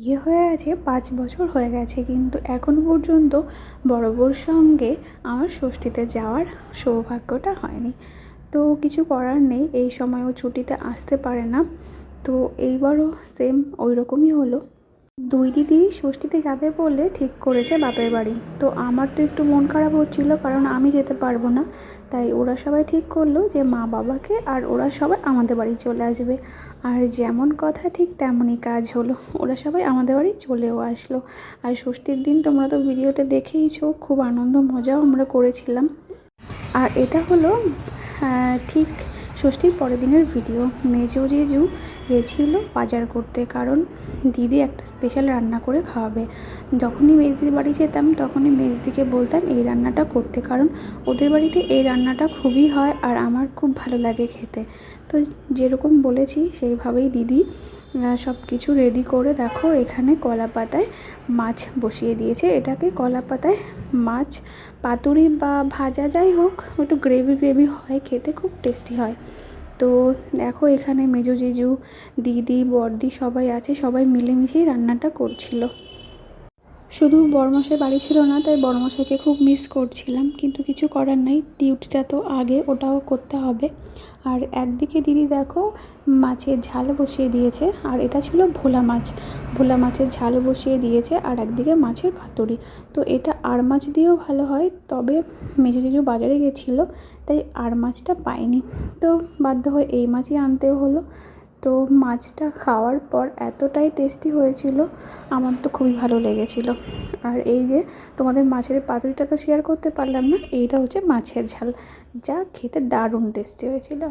বিয়ে হয়ে আছে, পাঁচ বছর হয়ে গেছে। কিন্তু এখন পর্যন্ত বড় সঙ্গে আমার ষষ্ঠীতে যাওয়ার সৌভাগ্যটা হয়নি। তো কিছু করার নেই, এই সময়ও ছুটিতে আসতে পারে না। তো এইবারও সেম ওই রকমই হলো। দুই দিদি ষষ্ঠীতে যাবে বলে ঠিক করেছে বাপের বাড়ি। তো আমার তো একটু মন খারাপ হচ্ছিল, কারণ আমি যেতে পারব না। তাই ওরা সবাই ঠিক করল যে মা বাবাকে আর ওরা সবাই আমাদের বাড়ি চলে আসবে। আর যেমন কথা ঠিক তেমনই কাজ হলো। ওরা সবাই আমাদের বাড়ি চলেও আসলো। আর ষষ্ঠীর দিন তোমরা তো ভিডিওতে দেখেইছো, খুব আনন্দ মজাও আমরা করেছিলাম। আর এটা হলো ঠিক ষষ্ঠীর পরের দিনের ভিডিও। মেজো জেজু গেছিল বাজার করতে, কারণ দিদি একটা স্পেশাল রান্না করে খাওয়াবে। যখনই মেজদির বাড়ি যেতাম, তখনই মেজদিকে বলতাম এই রান্নাটা করতে, কারণ ওদের বাড়িতে এই রান্নাটা খুবই হয় আর আমার খুব ভালো লাগে খেতে। তো যেরকম বলেছি, সেইভাবেই দিদি সব কিছু রেডি করে দেখো, এখানে কলা পাতায় মাছ বসিয়ে দিয়েছে। এটাকে কলা পাতায় মাছ, পাতুরি বা ভাজা যাই হোক, একটু গ্রেভি গ্রেভি হয়, খেতে খুব টেস্টি হয়। তো দেখো এখানে মেজো জেজু দিদি বর্দি সবাই আছে সবাই মিলেমিশেই রান্নাটা করছিল। শুধু বড়মশাই বাড়ি ছিল না, তাই বড়মশাইকে খুব মিস করছিলাম। কিন্তু কিছু করার নেই ডিউটিটা তো আগে, ওটাও করতে হবে। আর একদিকে দিদি দেখো, মাছের ঝাল বসিয়ে দিয়েছে, আর এটা ছিল ভোলা মাছ। ভোলা মাছের ঝাল বসিয়ে দিয়েছে, আর একদিকে মাছের পাতুরি তো এটা আর মাছ দিয়েও ভালো হয়, তবে মেজো জেজু বাজারে গেছিল, তাই আর মাছটা পাইনি। তো বাধ্য হয়ে এই মাছই আনতেও হলো। তো মাছটা খাওয়ার পর এতটাই টেস্টি হয়েছিল, আমার তো খুবই ভালো লেগেছিল। আর এই যে তোমাদের মাছের পাতুরিটা তো শেয়ার করতে পারলাম না, এইটা হচ্ছে মাছের ঝাল, যা খেতে দারুণ টেস্টি হয়েছিল।